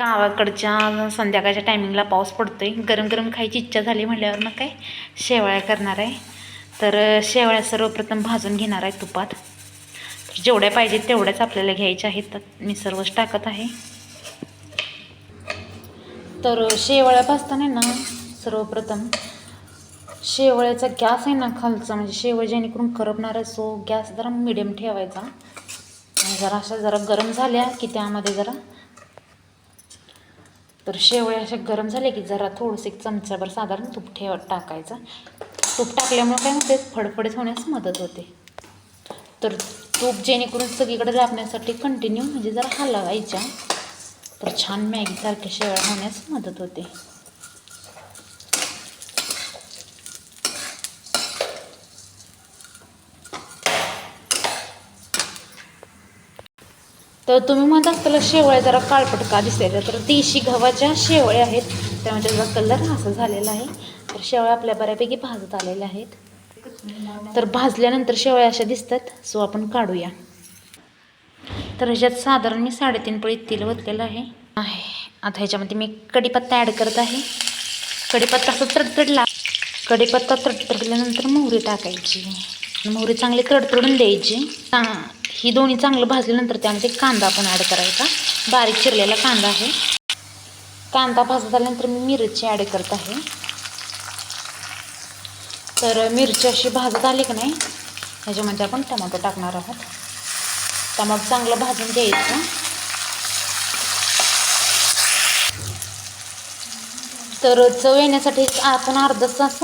गावाकडच्या संध्याकाळच्या टायमिंगला पाऊस पडतो आहे गरम गरम खायची इच्छा झाली म्हटल्यावर मग काय? शेवाळ्या करणार आहे. तर शेवाळ्या सर्वप्रथम भाजून घेणार आहे तुपात. तर जेवढ्या पाहिजेत तेवढ्याच आपल्याला घ्यायच्या आहेत. तर मी सर्वच टाकत आहे. तर शेवाळ्या भाजताना ना सर्वप्रथम शेवळ्याचा गॅस आहे ना खालचा म्हणजे शेवळ जेणेकरून करपणार आहे सो गॅस जरा मिडियम ठेवायचा. जरा अशा जरा गरम झाल्या की त्यामध्ये जरा तर शेवळे असे गरम झाले की जरा थोडंसं एक चमचाभर साधारण तूप ठेव टाकायचं. तूप टाकल्यामुळे काय होते फडफडीत होण्यास मदत होते. तर तूप जेणेकरून सगळीकडे लाभण्यासाठी कंटिन्यू म्हणजे जरा हलवायच्या. तर छान मॅगीसारखे शेवळ्या होण्यास मदत होते. तर तुम्ही म्हणत त्याला शेवळ्या जरा काळपट का दिसायच्या तर देशी गव्हाच्या शेवळ्या आहेत. त्यामुळे म्हणजे त्याचा कलर असा झालेला आहे. तर शेवळ्या आपल्या बऱ्यापैकी भाजत आलेल्या आहेत. तर भाजल्यानंतर शेवळ्या अशा दिसतात. सो आपण काढूया. तर ह्याच्यात साधारण मी साडेतीन पळी तेल ओतलेलं आहे. आहे. आता ह्याच्यामध्ये मी कढीपत्ता ॲड करत आहे. कढीपत्ता असं तडतडला. कढीपत्ता तडतडल्यानंतर मोहरी टाकायची. मोहरी चांगली तडतडून द्यायची. ही दोन्ही चांगलं भाजल्यानंतर त्यामध्ये कांदा पण ॲड करायचा. बारीक चिरलेला कांदा आहे. कांदा भाजत आल्यानंतर मी मिरची ॲड करत आहे. तर मिरची अशी भाजत आली की नाही ह्याच्यामध्ये आपण टमाटो टाकणार आहोत. टमाटो चांगलं भाजून द्यायचं तर चव येण्यासाठी आपण अर्धा तास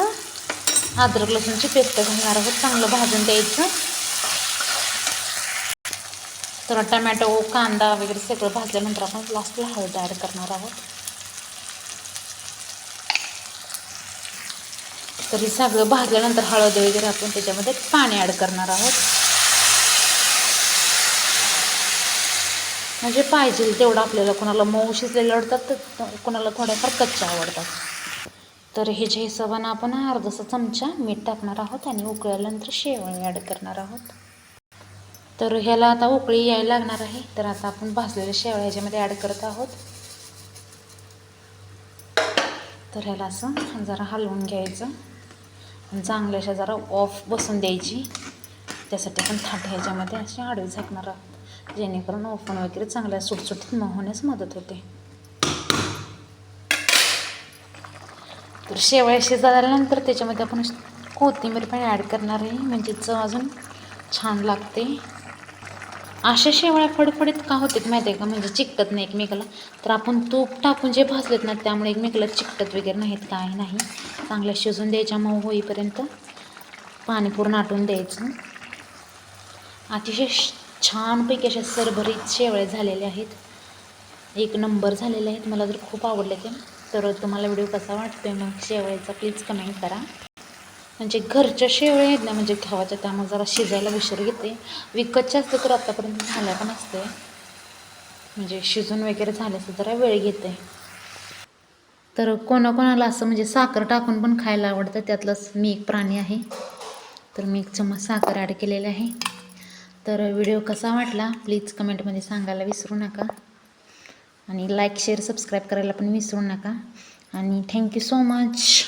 अद्रक लसूणची पेस्ट घालणार आहोत. चांगलं भाजून द्यायचं तर टमॅटो कांदा वगैरे सगळं भाजल्यानंतर आपण लास्टला हळद ॲड करणार आहोत. तर हे सगळं भाजल्यानंतर हळद वगैरे आपण त्याच्यामध्ये पाणी ॲड करणार आहोत. म्हणजे पाहिजे तेवढं आपल्याला कोणाला मऊ शिजलेले आवडतात तर कोणाला थोड्याफार कच्च्या आवडतात. तर हे जे हिशोबानं आपण अर्धासा चमचा मीठ टाकणार आहोत आणि उकळल्यानंतर शेवळी ॲड करणार आहोत. तर ह्याला आता उकळी यायला लागणार आहे. तर आता आपण भाजलेल्या शेवळ्या ह्याच्यामध्ये ॲड करत आहोत. तर ह्याला असं जरा हलवून घ्यायचं. आणि चांगल्याशा जरा ऑफ बसून द्यायची. त्यासाठी आपण थाट ह्याच्यामध्ये अशी आडवी झाकणार आहोत. जेणेकरून ओफण वगैरे चांगल्या सुटसुटीत न होण्यास मदत होते. तर शेवळ्या शिजल्यानंतर त्याच्यामध्ये आपण कोथिंबीर पण ॲड करणार आहे. म्हणजे चव अजून छान लागते. अशा शेवळ्या फडफडीत का होतात माहिती आहे का? म्हणजे चिकटत नाही एकमेकाला. तर आपण तूप टाकून जे भाजलेत ना त्यामुळे एकमेकाला चिकटत वगैरे नाहीत काय नाही. चांगल्या शिजून द्यायच्या मऊ होईपर्यंत पाणी पूर्ण आटून द्यायचं. अतिशय छानपैकी अशा सरभरीत शेवळे झालेले आहेत. एक नंबर झालेले आहेत. मला जर खूप आवडले ते. तर तुम्हाला व्हिडिओ कसा वाटतोय मग शेवळ्याचा प्लीज कमेंट करा. म्हणजे घरच्या शेवळ्या आहेत ना म्हणजे गव्हाच्या त्यामुळे जरा शिजायला उशीर घेते विकतच्या असते तर आत्तापर्यंत झाल्या पण असते. म्हणजे शिजून वगैरे झाल्याचं जरा वेळ घेते. तर कोणाकोणाला असं म्हणजे साखर टाकून पण खायला आवडतं त्यातलंच मी एक प्राणी आहे. तर मी एक चम्मच साखर ॲड केलेले आहे. तर व्हिडिओ कसा वाटला प्लीज कमेंटमध्ये सांगायला विसरू नका. आणि लाईक शेअर सबस्क्राईब करायला पण विसरू नका. आणि थँक्यू सो मच.